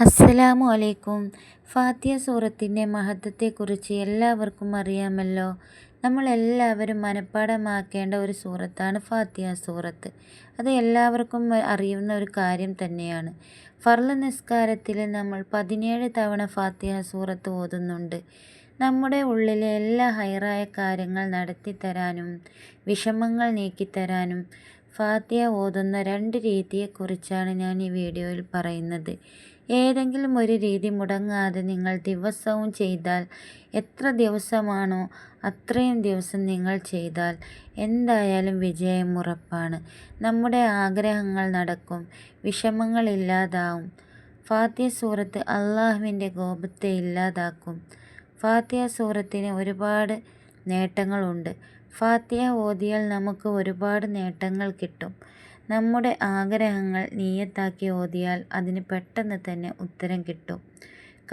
അസ്സലാമു അലൈക്കും. ഫാത്തിയ സൂറത്തിന്റെ മഹത്വത്തെക്കുറിച്ച് എല്ലാവർക്കും അറിയാമല്ലോ. നമ്മളെല്ലാവരും മനഃപ്പാടമാക്കേണ്ട ഒരു സൂറത്താണ് ഫാത്തിയ സൂറത്ത്. അത് എല്ലാവർക്കും അറിയുന്ന ഒരു കാര്യം തന്നെയാണ്. ഫർൾ നിസ്കാരത്തിൽ നമ്മൾ പതിനേഴ് തവണ ഫാത്തിയ സൂറത്ത് ഓതുന്നുണ്ട്. നമ്മുടെ ഉള്ളിലെ എല്ലാ ഹൈറായ കാര്യങ്ങൾ നടത്തിത്തരാനും വിഷമങ്ങൾ നീക്കിത്തരാനും ഫാത്തിയ ഓതുന്ന രണ്ട് രീതിയെക്കുറിച്ചാണ് ഞാൻ ഈ വീഡിയോയിൽ പറയുന്നത്. ഏതെങ്കിലും ഒരു രീതി മുടങ്ങാതെ നിങ്ങൾ ദിവസവും ചെയ്താൽ എത്ര ദിവസമാണോ അത്രയും ദിവസം നിങ്ങൾ ചെയ്താൽ എന്തായാലും വിജയം ഉറപ്പാണ്. നമ്മുടെ ആഗ്രഹങ്ങൾ നടക്കും വിഷമങ്ങൾ ഇല്ലാതാവും. ഫാത്തിയ സൂറത്ത് അള്ളാഹുവിന്റെ കോപത്തെ ഇല്ലാതാക്കും. ഫാത്തിയ സൂറത്തിന് ഒരുപാട് നേട്ടങ്ങളുണ്ട്. ഫാത്തിയ ഓതിയാൽ നമുക്ക് ഒരുപാട് നേട്ടങ്ങൾ കിട്ടും. നമ്മുടെ ആഗ്രഹങ്ങൾ നീയത്താക്കി ഓതിയാൽ അതിന് പെട്ടെന്ന് തന്നെ ഉത്തരം കിട്ടും.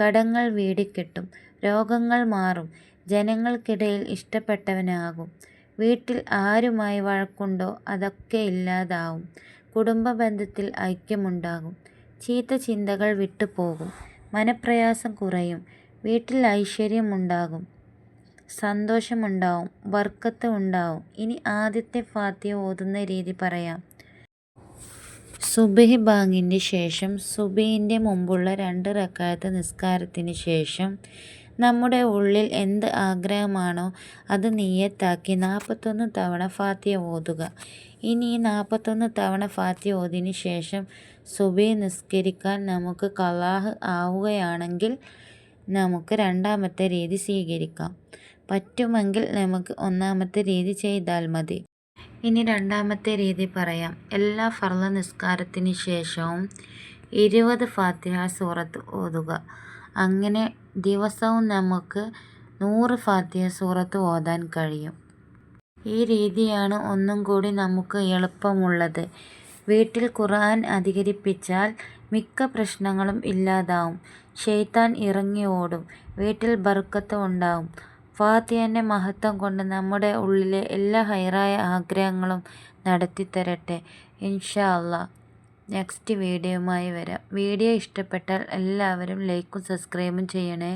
കടങ്ങൾ വീടിക്കിട്ടും. രോഗങ്ങൾ മാറും. ജനങ്ങൾക്കിടയിൽ ഇഷ്ടപ്പെട്ടവനാകും. വീട്ടിൽ ആരുമായി വഴക്കുണ്ടോ അതൊക്കെ ഇല്ലാതാവും. കുടുംബ ബന്ധത്തിൽ ഐക്യമുണ്ടാകും. ചീത്ത ചിന്തകൾ വിട്ടുപോകും. മനപ്രയാസം കുറയും. വീട്ടിൽ ഐശ്വര്യമുണ്ടാകും. സന്തോഷമുണ്ടാവും വർക്കത്ത് ഉണ്ടാവും ഇനി ആദ്യത്തെ ഫാത്തിയ ഓതുന്ന രീതി പറയാം. സുബഹി ബാങ്കിന്റെ ശേഷം സുബഹിന്റെ മുമ്പുള്ള രണ്ട് റക്കായത്ത് നിസ്കാരത്തിന് ശേഷം നമ്മുടെ ഉള്ളിൽ എന്ത് ആഗ്രഹമാണോ അത് നീയത്താക്കി നാൽപ്പത്തൊന്ന് തവണ ഫാത്തിയ ഓതുക. ഇനി ഈ നാൽപ്പത്തൊന്ന് തവണ ഫാത്തിയ ഓതിന് ശേഷം സുബി നിസ്കരിക്കാൻ നമുക്ക് കലാഹ് ആവുകയാണെങ്കിൽ നമുക്ക് രണ്ടാമത്തെ രീതി സ്വീകരിക്കാം. പറ്റുമെങ്കിൽ നമുക്ക് ഒന്നാമത്തെ രീതി ചെയ്താൽ മതി. ഇനി രണ്ടാമത്തെ രീതി പറയാം. എല്ലാ ഫർള നിസ്കാരത്തിന് ശേഷവും ഇരുപത് ഫാത്തിഹ സൂറത്ത് ഓതുക. അങ്ങനെ ദിവസവും നമുക്ക് നൂറ് ഫാത്തിഹ സൂറത്ത് ഓതാൻ കഴിയും. ഈ രീതിയാണ് ഒന്നും കൂടി നമുക്ക് എളുപ്പമുള്ളത്. വീട്ടിൽ ഖുർആൻ അധികരിപ്പിച്ചാൽ മിക്ക പ്രശ്നങ്ങളും ഇല്ലാതാവും. ഷെയ്ത്താൻ ഇറങ്ങി ഓടും. വീട്ടിൽ ബർക്കത്ത് ഉണ്ടാവും. ഫാത്തിഹന്റെ മഹത്വം കൊണ്ട് നമ്മുടെ ഉള്ളിലെ എല്ലാ ഹൈറായ ആഗ്രഹങ്ങളും നടത്തിത്തരട്ടെ. ഇൻഷാ അള്ളാ നെക്സ്റ്റ് വീഡിയോയുമായി വരാം. വീഡിയോ ഇഷ്ടപ്പെട്ടാൽ എല്ലാവരും ലൈക്കും സബ്സ്ക്രൈബും ചെയ്യണേ.